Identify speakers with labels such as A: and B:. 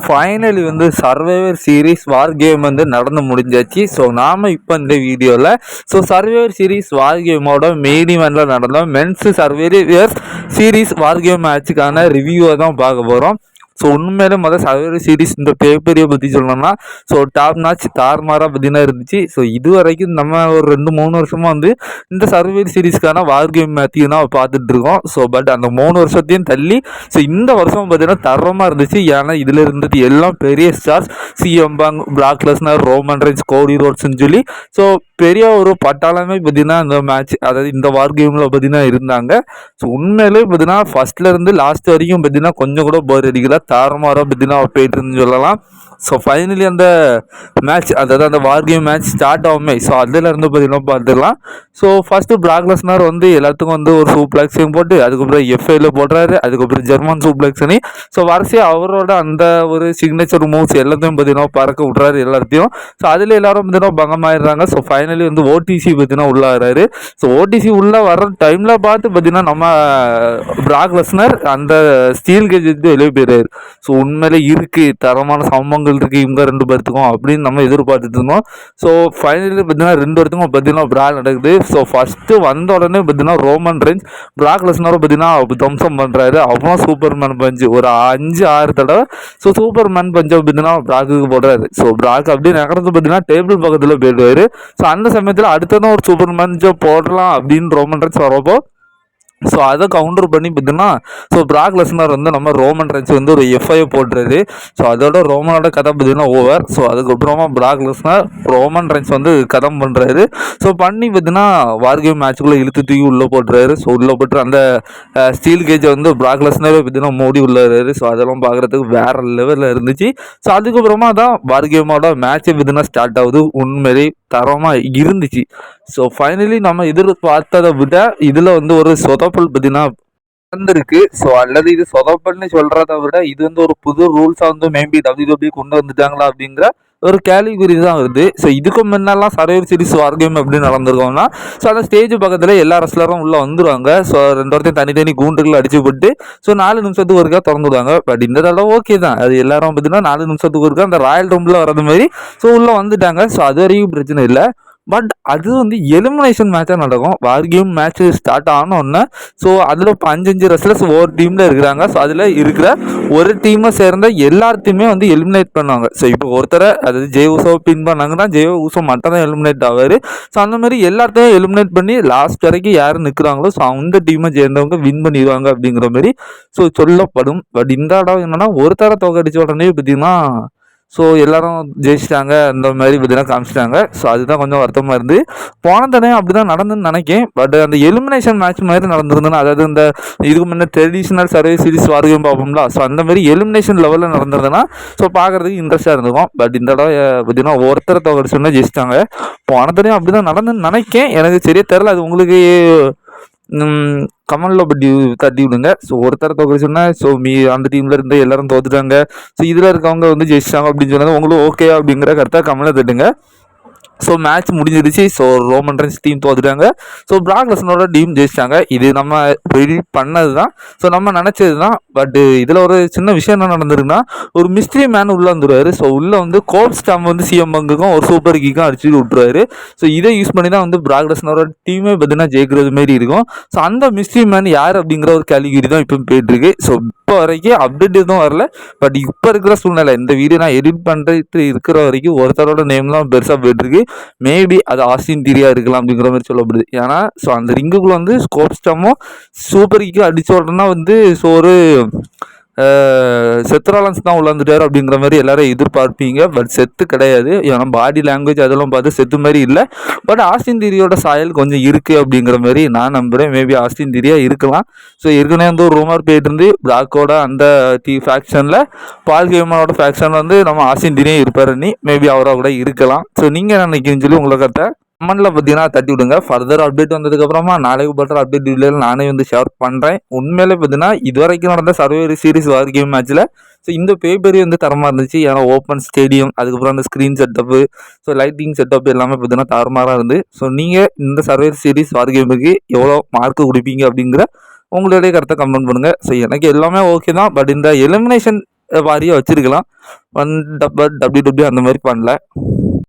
A: Finally வந்து survivor series war game வந்து நடந்து முடிஞ்சாச்சு. ஸோ நாம் இப்போ இந்த வீடியோவில் ஸோ சர்வைவர் சீரிஸ் வார் கேமோட மெயின் இவெண்ட்டில் நடந்த men's survivor series war game மேட்சுக்கான ரிவ்யூவை தான் பார்க்க போகிறோம் ஸோ உண்மையிலே முதல் சவேரி சீரிஸ் இந்த பேப்பரியை பற்றி சொல்லணும்னா ஸோ டாப் நாச் தார்மாராக பார்த்தீங்கன்னா இருந்துச்சு. ஸோ இது வரைக்கும் நம்ம ஒரு ரெண்டு மூணு வருஷமாக வந்து இந்த சர்வேரி சீரிஸ்க்கான வார் கேம் மேட்சியும் தான் பார்த்துட்டு இருக்கோம். ஸோ பட் அந்த மூணு வருஷத்தையும் தள்ளி ஸோ இந்த வருஷம் பார்த்தீங்கன்னா தரமாக இருந்துச்சு. ஏன்னா இதில் இருந்தது எல்லாம் பெரிய stars CM Punk Brock Lesnar Roman Reigns Cody ரோட்ஸ்ன்னு சொல்லி. ஸோ பெரிய ஒரு பட்டாளமே பார்த்தீங்கன்னா இந்த மேட்ச் அதாவது இந்த வார் கேமில் பார்த்தீங்கன்னா இருந்தாங்க. ஸோ உண்மையிலே பார்த்தீங்கன்னா ஃபஸ்ட்லேருந்து லாஸ்ட் வரைக்கும் பார்த்தீங்கன்னா கொஞ்சம் கூட போர் அடிக்கல. தாறுமாறாக பார்த்தீங்கன்னா போயிட்டு இருந்து சொல்லலாம். ஸோ ஃபைனலி அந்த மேட்ச் அதாவது அந்த வார் கேம் மேட்ச் ஸ்டார்ட் ஆகுமே. ஸோ அதில் இருந்து பார்த்தீங்கன்னா பார்த்துக்கலாம் ஸோ ஃபஸ்ட்டு பிளாக்லஸ்னர் வந்து எல்லாத்துக்கும் வந்து ஒரு சூப்ளெக்ஸையும் போட்டு அதுக்கப்புறம் எஃப்ஐல போடுறாரு. அதுக்கப்புறம் ஜெர்மன் சூப்ளெக்ஸ் அணி. ஸோ வரிசையாக அவரோட அந்த ஒரு சிக்னேச்சர் மூவ்ஸ் எல்லாத்தையும் பார்த்தீங்கன்னா பறக்க விட்றாரு எல்லாத்தையும் ஸோ அதில் எல்லாரும் பார்த்தீங்கன்னா பங்கமாயிடுறாங்க. ஸோ ஃபைனலி வந்து ஓடிசி பார்த்தீங்கன்னா உள்ள ஸோ ஓடிசி உள்ளே வர டைமில் பார்த்து பார்த்தீங்கன்னா நம்ம பிராக்லஸ்னர் அந்த ஸ்டீல் கேஜ் வந்து வெளியே போயிடுறாரு. ஸோ உண்மையிலே இருக்குது தரமான சம்பவங்கள் இருக்குது இவங்க ரெண்டு பேர்த்துக்கும் அப்படின்னு நம்ம எதிர்பார்த்துட்டு இருந்தோம். ஸோ ஃபைனலி பார்த்தீங்கன்னா ரெண்டு பேர்த்துக்கும் பார்த்தீங்கன்னா ப்ரா நடக்குது. ஸோ ஃபஸ்ட்டு வந்த உடனே பார்த்தீங்கன்னா ரோமன் ரேஞ்ச் பிராக் லெஸ்னரும் பார்த்தீங்கன்னா தம்சம் பண்ணுறாரு அவ்வளோ சூப்பர் மேன் பஞ்சு ஒரு அஞ்சு ஆறு தடவை ஸோ சூப்பர் மேன் பஞ்சை பார்த்தீங்கன்னா பிராக்குக்கு போடுறாரு. ஸோ பிராக் அப்படியே நகரத்து பார்த்தீங்கன்னா டேபிள் பக்கத்தில் போயிடுவார். ஸோ அந்த சமயத்தில் அடுத்ததான் ஒரு சூப்பர் மேன்ஜோ போடலாம் அப்படின்னு ரோமன் ரேஞ்ச் வரப்போ ஸோ அதை கவுண்டர் பண்ணி பார்த்தீங்கன்னா ஸோ பிராக் லெஸ்னர் வந்து நம்ம ரோமன் ரன்ஸ் வந்து ஒரு எஃப்ஐ போட்டுறது ஸோ அதோட ரோமனோட கதை பார்த்தீங்கன்னா ஓவர் ஸோ அதுக்கப்புறமா பிராக் லெஸ்னர் ரோமன் ரன்ஸ் வந்து கதம் பண்ணுறாரு ஸோ பண்ணி பார்த்தீங்கன்னா வார்கேம் மேட்ச்சுக்குள்ளே இழுத்து தூக்கி உள்ளே போட்டுறாரு. ஸோ உள்ளே போட்டு அந்த ஸ்டீல் கேஜை வந்து பிராக் லெஸ்னரே பார்த்தீங்கன்னா மூடி உள்ளாரு ஸோ அதெல்லாம் பார்க்குறதுக்கு வேறு லெவலில் இருந்துச்சு. ஸோ அதுக்கப்புறமா தான் வார்கேமோட மேட்ச்சை பார்த்தீங்கன்னா ஸ்டார்ட் ஆகுது. உண்மையிலே தரமாக இருந்துச்சு. ஸோ ஃபைனலி நம்ம எதிர்பார்த்ததை விட இதில் வந்து ஒரு சொதப்பல் பார்த்தீங்கன்னா நடந்திருக்கு ஸோ அல்லது இது சொதப்பல்னு சொல்கிறத விட இது வந்து ஒரு புது ரூல்ஸாக வந்து மேம்பி டபிள்யூ டபிள்யூ கொண்டு வந்துட்டாங்களா அப்படிங்கிற ஒரு கேலிகுரி தான் வருது. ஸோ இதுக்கு முன்னெல்லாம் சர்வைவர் சீரிஸ் வார் கேம் எப்படி நடந்திருக்கோம்னா ஸோ அந்த ஸ்டேஜ் பக்கத்தில் எல்லா ரெஸ்லரும் உள்ளே வந்துடுவாங்க ஸோ ரெண்டு ஒருத்தையும் தனித்தனி கூண்டுகள் அடிச்சு போட்டு ஸோ நாலு நிமிஷத்துக்கு ஒருக்கா திறந்து விடுவாங்க பட் இந்த தடவை ஓகே தான். அது எல்லாரும் பார்த்தீங்கன்னா நாலு நிமிஷத்துக்கு ஒருக்கா அந்த ராயல் ரூமில் வரது மாதிரி ஸோ உள்ளே வந்துட்டாங்க. ஸோ அது வரைக்கும் பிரச்சனை இல்லை. பட் அது வந்து எலிமினேஷன் மேட்சாக நடக்கும். வார் கேம் மேட்ச் ஸ்டார்ட் ஆனோடனே ஸோ அதில் இப்போ அஞ்சஞ்சு ரெஸ்லர்ஸ் ஒவ்வொரு டீமில் இருக்கிறாங்க. ஸோ அதில் இருக்கிற ஒரு டீமை சேர்ந்த எல்லாத்தையுமே வந்து எலிமினேட் பண்ணுவாங்க. ஸோ இப்போ ஒருத்தரை அதாவது ஜெய உசோ பின் பண்ணாங்கன்னா ஜெய உசோ மட்டும் தான் எலிமினேட் ஆவார். ஸோ அந்த மாதிரி எல்லாத்தையும் எலிமினேட் பண்ணி லாஸ்ட் வரைக்கும் யார் நிற்கிறாங்களோ ஸோ அந்த டீமை சேர்ந்தவங்க வின் பண்ணிடுவாங்க அப்படிங்கிற மாதிரி ஸோ சொல்லப்படும். பட் இந்த இடம் என்னென்னா ஒருத்தரை தொகை அடித்த உடனே பார்த்தீங்கன்னா ஸோ எல்லாரும் ஜெயிச்சிட்டாங்க அந்த மாதிரி இதெல்லாம் காமிச்சிட்டாங்க. ஸோ அதுதான் கொஞ்சம் வருத்தமாக இருந்து. போன தடவை அப்படி தான் நடந்துன்னு நினைக்கேன். பட் அந்த எலிமினேஷன் மேட்ச் மாதிரி நடந்திருந்தேன்னா அதாவது இந்த இதுக்கு முன்னே ட்ரெடிஷ்னல் சர்வீஸ் சீரிஸ் வரைக்கும் பார்ப்போம்ல. ஸோ அந்த மாதிரி எலிமினேஷன் லெவலில் நடந்திருந்தேன்னா ஸோ பார்க்குறதுக்கு இன்ட்ரெஸ்ட்டாக இருந்திருக்கும். பட் இந்த தடவை பார்த்தீங்கன்னா ஒருத்தரை தொகை ஜெயிச்சிட்டாங்க. போன தடவை அப்படி தான் நடந்துன்னு நினைக்கேன். எனக்கு சரியே தெரில அது உங்களுக்கு கமலில் பட்டி தட்டி விடுங்க. ஸோ ஒருத்தர் தோக்க சொன்னால் ஸோ மீ அந்த டீமில் இருந்து எல்லாரும் தோத்துட்டாங்க. ஸோ இதில் இருக்கவங்க வந்து ஜெயிச்சிட்டாங்க அப்படின்னு சொன்னது உங்களுக்கு ஓகே அப்படிங்கிற கருத்தாக கமலை தட்டுங்க. ஸோ மேட்ச் முடிஞ்சிருச்சு ஸோ ரோமன் ரன்ஸ் டீம் தோத்துட்டாங்க. ஸோ பிராக் லெசனோட டீம் ஜெயிச்சிட்டாங்க. இது நம்ம ரெடி பண்ணது தான் ஸோ நம்ம நினச்சது தான் பட் இதில் ஒரு சின்ன விஷயம் என்ன நடந்திருக்குன்னா ஒரு மிஸ்ட்ரி மேன் உள்ளே வந்துடுவார் ஸோ உள்ளே வந்து கோல் ஸ்டாம் வந்து சிஎம் பங்குக்கும் ஒரு சூப்பர் கிக்கும் அடிச்சுட்டு விட்டுருவாரு. ஸோ இதை யூஸ் பண்ணி தான் வந்து பிராக் லெசனோட டீமே பார்த்தீங்கன்னா ஜெயிக்கிறது மாரி இருக்கும். ஸோ அந்த மிஸ்ட்ரி மேன் யார் அப்படிங்கிற ஒரு கேலிகிரி தான் இப்போ போயிட்டுருக்கு. ஸோ இப்போ வரைக்கும் அப்டேட் எதுவும் வரல. பட் இப்போ இருக்கிற சூழ்நிலை இந்த வீடியோ நான் எடிட் பண்ணுறது இருக்கிற வரைக்கும் ஒருத்தரோட நேம்லாம் பெருசாக போயிட்டுருக்கு. மேபி அது ஆஸ்டின் தீரியா இருக்கலாம் அப்படிங்கிற மாதிரி சொல்லப்படுது. ஏன்னா ஸோ அந்த ரிங்குக்குள்ளே வந்து ஸ்கோப் ஸ்டம்மும் சூப்பர் கிக்கு அடிச்ச உடனே வந்து ஸோ ஒரு செத்ராலன்ஸ் தான் உள்ளாந்துட்டார் அப்படிங்கிற மாதிரி எல்லாரும் எதிர்பார்ப்பீங்க. பட் செத்து கிடையாது. ஏன்னா பாடி லாங்குவேஜ் அதெல்லாம் பார்த்து செத்து மாதிரி இல்லை. பட் ஆஸ்டின் திரியோட சாயல் கொஞ்சம் இருக்குது அப்படிங்கிற மாதிரி நான் நம்புகிறேன் மேபி ஆஸ்டின் திரியா இருக்கலாம். ஸோ ஏற்கனவே வந்து ஒரு ரூமர் போயிட்டு இருந்து பிளாக்கோட அந்த டி ஃபேக்ஷனில் பால் கேமனோட ஃபேக்ஷன் வந்து நம்ம ஆஸ்டின் திரியே இருப்பார். நீ மேபி அவராக கூட இருக்கலாம். ஸோ நீங்கள் என்ன நினைக்கிறீங்கன்னு சொல்லி உங்களை கருத்தை கமெண்ட்ல பார்த்தீங்கன்னா தட்டி விடுங்க. ஃபர்தர் அப்டேட் வந்ததுக்கப்புறமா நாளைக்கு பட்டர் அப்டேட் வீடியோவில் நானே வந்து ஷேர் பண்ணுறேன் உண்மையிலே பார்த்தீங்கன்னா இது வரைக்கும் நடந்த சர்வே சீரிஸ் வார்கேம் மேட்ச்சில் ஸோ இந்த பேப்பரி வந்து தரமாக இருந்துச்சு. ஏன்னா ஓப்பன் ஸ்டேடியம் அதுக்கப்புறம் அந்த screen setup so lighting setup எல்லாமே பார்த்தீங்கன்னா தரமாராக இருந்து. ஸோ நீங்கள் இந்த சர்வே சீரிஸ் வார்கேமுக்கு எவ்வளோ மார்க் கொடுப்பீங்க அப்படிங்கிற உங்களுடைய கருத்தை கமெண்ட் பண்ணுங்கள் ஸோ எனக்கு எல்லாமே ஓகே தான். பட் இந்த எலிமினேஷன் வாரியாக வச்சுருக்கலாம். ஒன் டப்பர் டபிள்யூ டபிள்யூ அந்த மாதிரி பண்ணல.